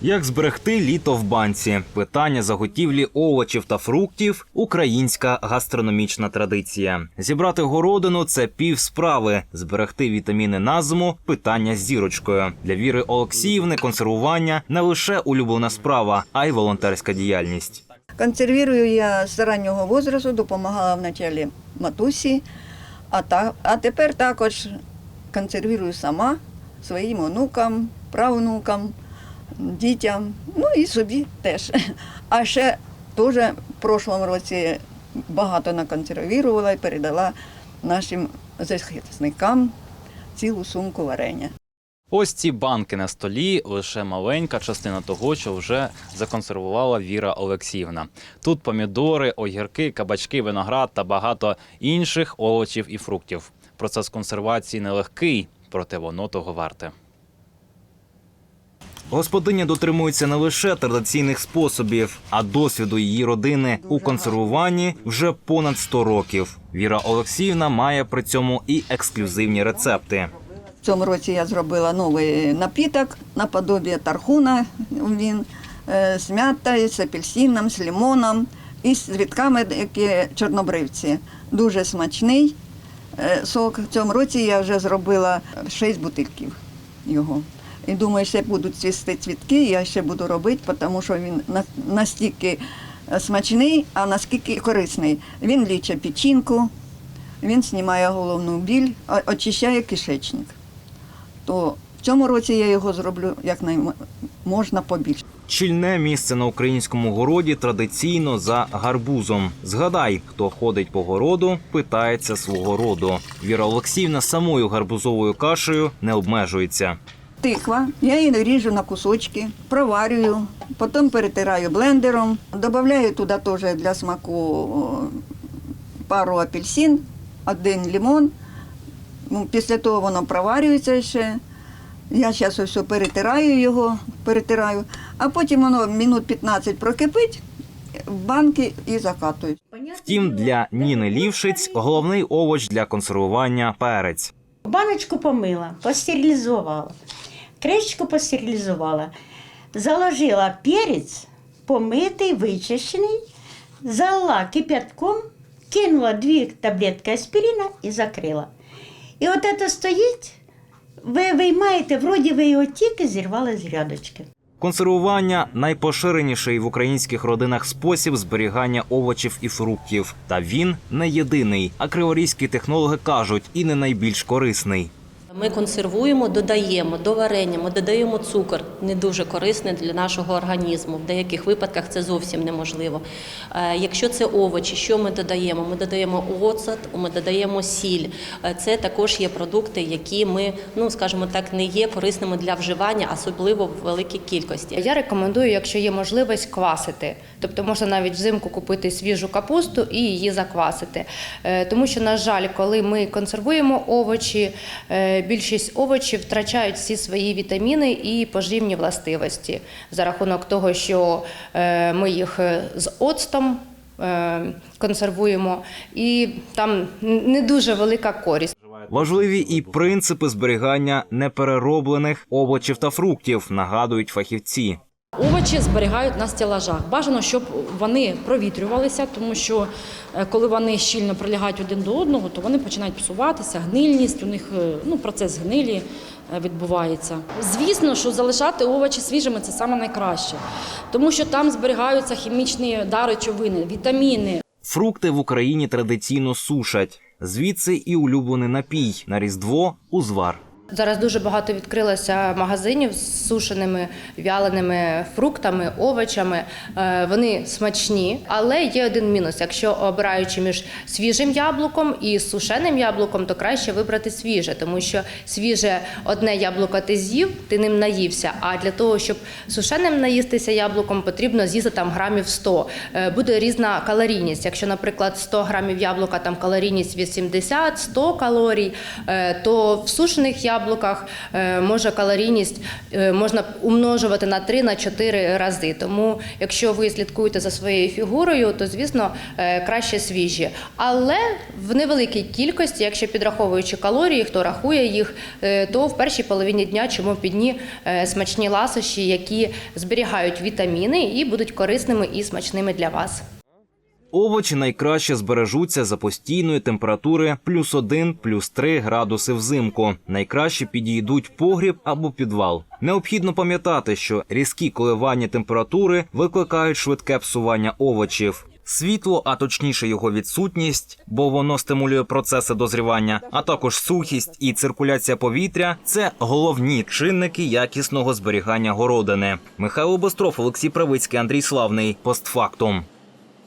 Як зберегти літо в банці? Питання заготівлі овочів та фруктів українська гастрономічна традиція. Зібрати городину це пів справи. Зберегти вітаміни на зиму питання з зірочкою. Для Віри Олексіївни консервування не лише улюблена справа, а й волонтерська діяльність. Консервірую я з раннього возрасту, допомагала вначалі матусі, а, та, а тепер також консервірую сама своїм онукам, правнукам, дітям, ну і собі теж. А ще теж в прошлому році багато наконсервірувала і передала нашим захисникам цілу сумку варення. Ось ці банки на столі лише маленька частина того, що вже законсервувала Віра Олексіївна. Тут помідори, огірки, кабачки, виноград та багато інших овочів і фруктів. Процес консервації нелегкий, проте воно того варте. Господиня дотримується не лише традиційних способів, а досвіду її родини у консервуванні вже понад 100 років. Віра Олексіївна має при цьому і ексклюзивні рецепти. В цьому році я зробила новий напіток наподобие тархуна. Він е, з м'ятою, з апельсином, з лимоном і з цвітками, які чорнобривці. Дуже смачний е, сок. В цьому році я вже зробила 6 бутильків його. І думаю, ще будуть цвісти цвітки, я ще буду робити, тому що він настільки е, смачний, а наскільки корисний. Він лічить печінку, він знімає головну біль, очищає кишечник то в цьому році я його зроблю як можна побільше. Чільне місце на українському городі традиційно за гарбузом. Згадай, хто ходить по городу, питається свого роду. Віра Олексіївна самою гарбузовою кашею не обмежується. Тиква, я її ріжу на кусочки, проварюю, потім перетираю блендером, додаю туди теж для смаку пару апельсин, один лимон. Ну, Після того воно проварюється ще. Я зараз все перетираю його, перетираю, а потім воно минут 15 прокипить в банки і закатую. Втім, для Ніни Лівшиць головний овоч для консервування перець. Баночку помила, постерилізувала, кришечку постерилізувала, заложила перець, помитий, вичищений, залила кипятком, кинула дві таблетки аспірина і закрила. І от це стоїть, ви виймаєте, вроді ви його тільки зірвали з грядочки. Консервування найпоширеніший в українських родинах спосіб зберігання овочів і фруктів. Та він не єдиний. А криворізькі технологи кажуть, і не найбільш корисний. Ми консервуємо, додаємо до варення, ми додаємо цукор, не дуже корисний для нашого організму. В деяких випадках це зовсім неможливо. Е, Якщо це овочі, що ми додаємо? Ми додаємо оцет, ми додаємо сіль. Е, Це також є продукти, які ми, ну скажімо так, не є корисними для вживання, особливо в великій кількості. Я рекомендую, якщо є можливість, квасити. Тобто можна навіть взимку купити свіжу капусту і її заквасити. Е, Тому що, на жаль, коли ми консервуємо овочі, більшість овочів втрачають всі свої вітаміни і поживні властивості за рахунок того, що е, ми їх е, з оцтом е, консервуємо, і там не дуже велика користь. Важливі і принципи зберігання неперероблених овочів та фруктів, нагадують фахівці. Овочі зберігають на стелажах. Бажано, щоб вони провітрювалися, тому що е, коли вони щільно прилягають один до одного, то вони починають псуватися, гнильність, у них е, ну, процес гнилі е, відбувається. Звісно, що залишати овочі свіжими це саме найкраще, тому що там зберігаються хімічні да, речовини, вітаміни, Фрукти в Україні традиційно сушать. Звідси і улюблений напій на різдво узвар. Зараз дуже багато відкрилося магазинів з сушеними вяленими фруктами, овочами. Е, Вони смачні, але є один мінус. Якщо обираючи між свіжим яблуком і сушеним яблуком, то краще вибрати свіже, тому що свіже одне яблуко ти з'їв, ти ним наївся. А для того, щоб сушеним наїстися яблуком, потрібно з'їсти там грамів 100. Е, Буде різна калорійність. Якщо, наприклад, 100 грамів яблука, там калорійність 80-100 калорій, е, то в сушених яблуках яблуках е, може калорійність е, можна умножувати на 3 на 4 рази. Тому, якщо ви слідкуєте за своєю фігурою, то звісно е, краще свіжі. Але в невеликій кількості, якщо підраховуючи калорії, хто рахує їх, то в першій половині дня чому під дні смачні ласощі, які зберігають вітаміни і будуть корисними і смачними для вас. Овочі найкраще збережуться за постійної температури плюс 1, плюс 3 градуси взимку. Найкраще підійдуть погріб або підвал. Необхідно пам'ятати, що різкі коливання температури викликають швидке псування овочів. Світло, а точніше його відсутність, бо воно стимулює процеси дозрівання, а також сухість і циркуляція повітря це головні чинники якісного зберігання городини. Михайло Бостров, Олексій Правицький, Андрій Славний. Постфактум.